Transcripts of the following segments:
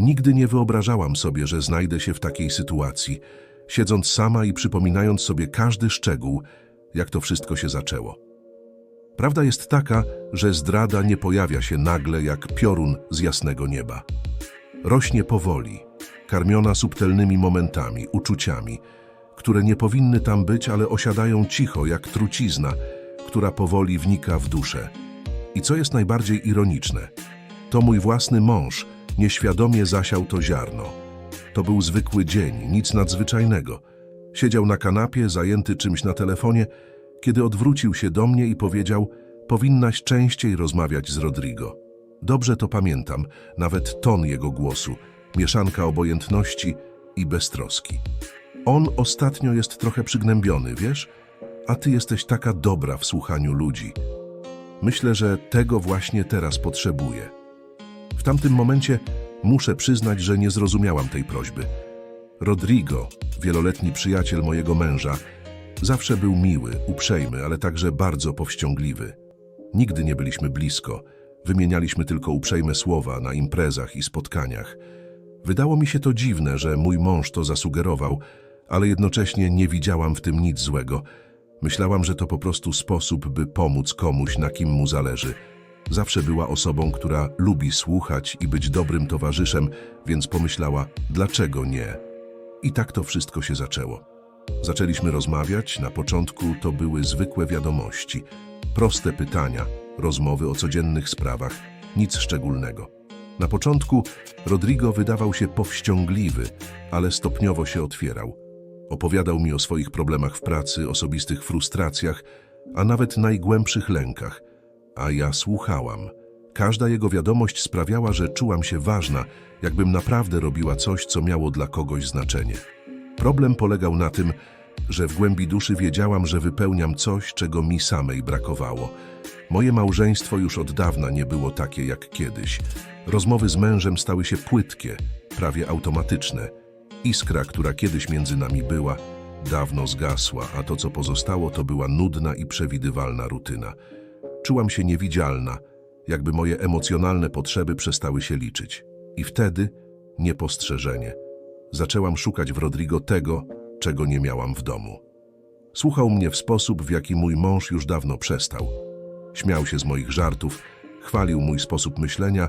Nigdy nie wyobrażałam sobie, że znajdę się w takiej sytuacji, siedząc sama i przypominając sobie każdy szczegół, jak to wszystko się zaczęło. Prawda jest taka, że zdrada nie pojawia się nagle jak piorun z jasnego nieba. Rośnie powoli, karmiona subtelnymi momentami, uczuciami, które nie powinny tam być, ale osiadają cicho jak trucizna, która powoli wnika w duszę. I co jest najbardziej ironiczne, to mój własny mąż nieświadomie zasiał to ziarno. To był zwykły dzień, nic nadzwyczajnego. Siedział na kanapie, zajęty czymś na telefonie, kiedy odwrócił się do mnie i powiedział: Powinnaś częściej rozmawiać z Rodrigo. Dobrze to pamiętam, nawet ton jego głosu, mieszanka obojętności i beztroski. On ostatnio jest trochę przygnębiony, wiesz? A ty jesteś taka dobra w słuchaniu ludzi. Myślę, że tego właśnie teraz potrzebuję. W tamtym momencie muszę przyznać, że nie zrozumiałam tej prośby. Rodrigo, wieloletni przyjaciel mojego męża, zawsze był miły, uprzejmy, ale także bardzo powściągliwy. Nigdy nie byliśmy blisko, wymienialiśmy tylko uprzejme słowa na imprezach i spotkaniach. Wydało mi się to dziwne, że mój mąż to zasugerował, ale jednocześnie nie widziałam w tym nic złego. Myślałam, że to po prostu sposób, by pomóc komuś, na kim mu zależy. Zawsze była osobą, która lubi słuchać i być dobrym towarzyszem, więc pomyślała, dlaczego nie? I tak to wszystko się zaczęło. Zaczęliśmy rozmawiać, na początku to były zwykłe wiadomości, proste pytania, rozmowy o codziennych sprawach, nic szczególnego. Na początku Rodrigo wydawał się powściągliwy, ale stopniowo się otwierał. Opowiadał mi o swoich problemach w pracy, osobistych frustracjach, a nawet najgłębszych lękach. A ja słuchałam. Każda jego wiadomość sprawiała, że czułam się ważna, jakbym naprawdę robiła coś, co miało dla kogoś znaczenie. Problem polegał na tym, że w głębi duszy wiedziałam, że wypełniam coś, czego mi samej brakowało. Moje małżeństwo już od dawna nie było takie jak kiedyś. Rozmowy z mężem stały się płytkie, prawie automatyczne. Iskra, która kiedyś między nami była, dawno zgasła, a to, co pozostało, to była nudna i przewidywalna rutyna. Czułam się niewidzialna, jakby moje emocjonalne potrzeby przestały się liczyć. I wtedy niepostrzeżenie. Zaczęłam szukać w Rodrigo tego, czego nie miałam w domu. Słuchał mnie w sposób, w jaki mój mąż już dawno przestał. Śmiał się z moich żartów, chwalił mój sposób myślenia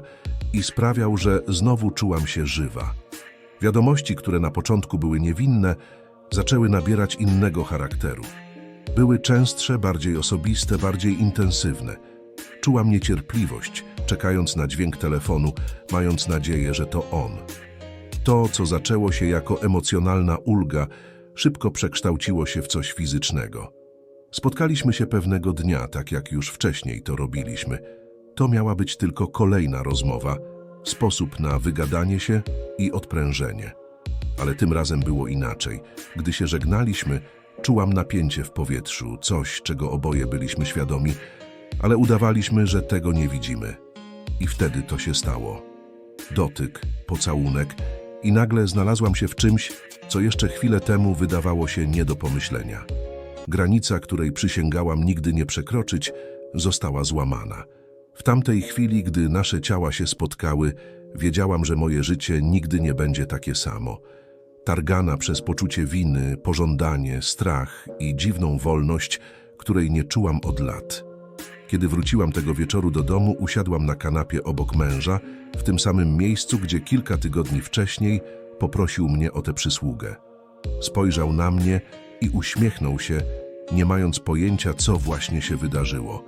i sprawiał, że znowu czułam się żywa. Wiadomości, które na początku były niewinne, zaczęły nabierać innego charakteru. Były częstsze, bardziej osobiste, bardziej intensywne. Czułam niecierpliwość, czekając na dźwięk telefonu, mając nadzieję, że to on. To, co zaczęło się jako emocjonalna ulga, szybko przekształciło się w coś fizycznego. Spotkaliśmy się pewnego dnia, tak jak już wcześniej to robiliśmy. To miała być tylko kolejna rozmowa, sposób na wygadanie się i odprężenie. Ale tym razem było inaczej. Gdy się żegnaliśmy, czułam napięcie w powietrzu, coś, czego oboje byliśmy świadomi, ale udawaliśmy, że tego nie widzimy. I wtedy to się stało. Dotyk, pocałunek i nagle znalazłam się w czymś, co jeszcze chwilę temu wydawało się nie do pomyślenia. Granica, której przysięgałam nigdy nie przekroczyć, została złamana. W tamtej chwili, gdy nasze ciała się spotkały, wiedziałam, że moje życie nigdy nie będzie takie samo. Targana przez poczucie winy, pożądanie, strach i dziwną wolność, której nie czułam od lat. Kiedy wróciłam tego wieczoru do domu, usiadłam na kanapie obok męża, w tym samym miejscu, gdzie kilka tygodni wcześniej poprosił mnie o tę przysługę. Spojrzał na mnie i uśmiechnął się, nie mając pojęcia, co właśnie się wydarzyło.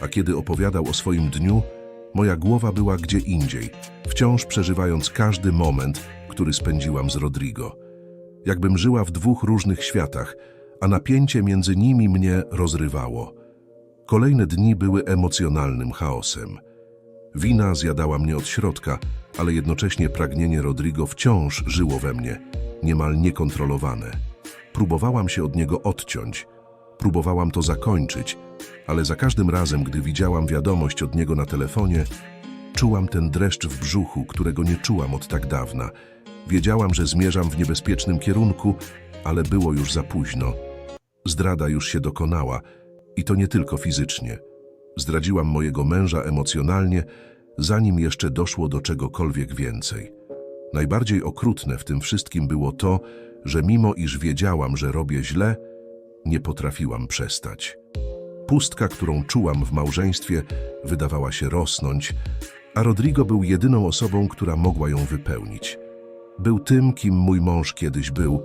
A kiedy opowiadał o swoim dniu, moja głowa była gdzie indziej, wciąż przeżywając każdy moment, który spędziłam z Rodrigo. Jakbym żyła w dwóch różnych światach, a napięcie między nimi mnie rozrywało. Kolejne dni były emocjonalnym chaosem. Wina zjadała mnie od środka, ale jednocześnie pragnienie Rodrigo wciąż żyło we mnie, niemal niekontrolowane. Próbowałam się od niego odciąć, próbowałam to zakończyć, ale za każdym razem, gdy widziałam wiadomość od niego na telefonie, czułam ten dreszcz w brzuchu, którego nie czułam od tak dawna. Wiedziałam, że zmierzam w niebezpiecznym kierunku, ale było już za późno. Zdrada już się dokonała i to nie tylko fizycznie. Zdradziłam mojego męża emocjonalnie, zanim jeszcze doszło do czegokolwiek więcej. Najbardziej okrutne w tym wszystkim było to, że mimo iż wiedziałam, że robię źle, nie potrafiłam przestać. Pustka, którą czułam w małżeństwie, wydawała się rosnąć, a Rodrigo był jedyną osobą, która mogła ją wypełnić. Był tym, kim mój mąż kiedyś był,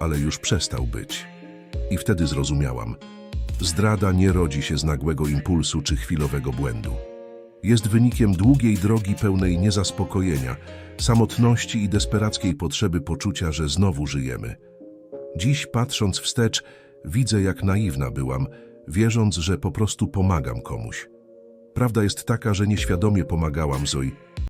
ale już przestał być. I wtedy zrozumiałam. Zdrada nie rodzi się z nagłego impulsu czy chwilowego błędu. Jest wynikiem długiej drogi pełnej niezaspokojenia, samotności i desperackiej potrzeby poczucia, że znowu żyjemy. Dziś, patrząc wstecz, widzę, jak naiwna byłam, wierząc, że po prostu pomagam komuś. Prawda jest taka, że nieświadomie pomagałam Zoi,